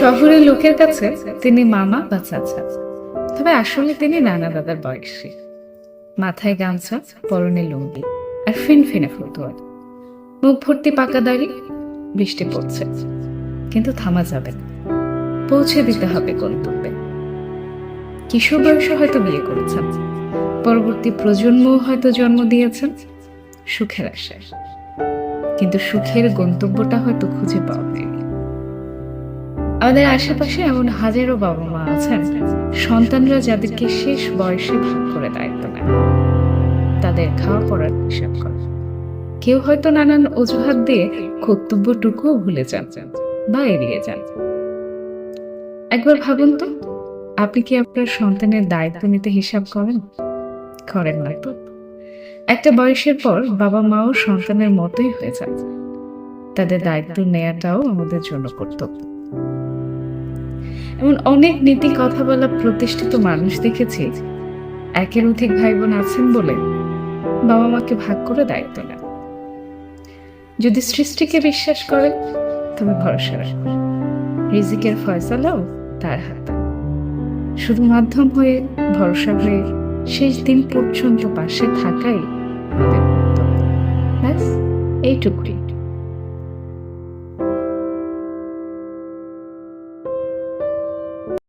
শহরের লোকের কাছে তিনি মামা বা চাচা। তবে আসলে তিনি নানা দাদার বয়সী। মাথায় গামছা, পরনে লুঙ্গি আর ফিনফিনে ফুটুয়ার মুখ ভর্তি পাকা দাড়ি, বৃষ্টি পড়ছে। কিন্তু থামা যাবে না। পৌঁছে দিতে হবে গন্তব্যে। কিশোর বয়সে হয়তো বিয়ে করেছেন। পরবর্তী প্রজন্ম হয়তো জন্ম দিয়েছেন। সুখের আশায়। কিন্তু সুখের গন্তব্যটা হয়তো খুঁজে পাওয়া আশেপাশে এমন হাজারো বাবা মা আছেন, সন্তানরা যাদেরকে শেষ বয়সে ভাগ করে দায়িত্ব নেয়। তাদের খাওয়া পড়ার হিসাব করে। কেউ হয়তো নানান অজুহাত দিয়ে কর্তব্যটুকুও ভুলে যান বা এড়িয়ে যান। একবার ভাবুন তো, আপনি কি আপনার সন্তানের দায়িত্ব নিতে হিসাব করেন? করেন না তো। একটা বয়সের পর বাবা মাও সন্তানের মতোই হয়ে যান। তাদের দায়িত্ব নেওয়াটাও আমাদের জন্য কর্তব্য। এমন অনেক নীতি কথা বলা প্রতিষ্ঠিত মানুষ দেখেছি। একের অধিক ভাই বোন আছেন বলে বাবা মাকে ভাগ করে দায়িত্ব নেন। যদি সৃষ্টিকে বিশ্বাস করেন, তবে ভরসা রাখুন। রিজিকের ফয়সালাও তার হাতে। শুধু মাধ্যম হয়ে, ভরসা হয়ে শেষ দিন পর্যন্ত পাশে থাকাই আমাদের ব্যাস, এইটুকুই।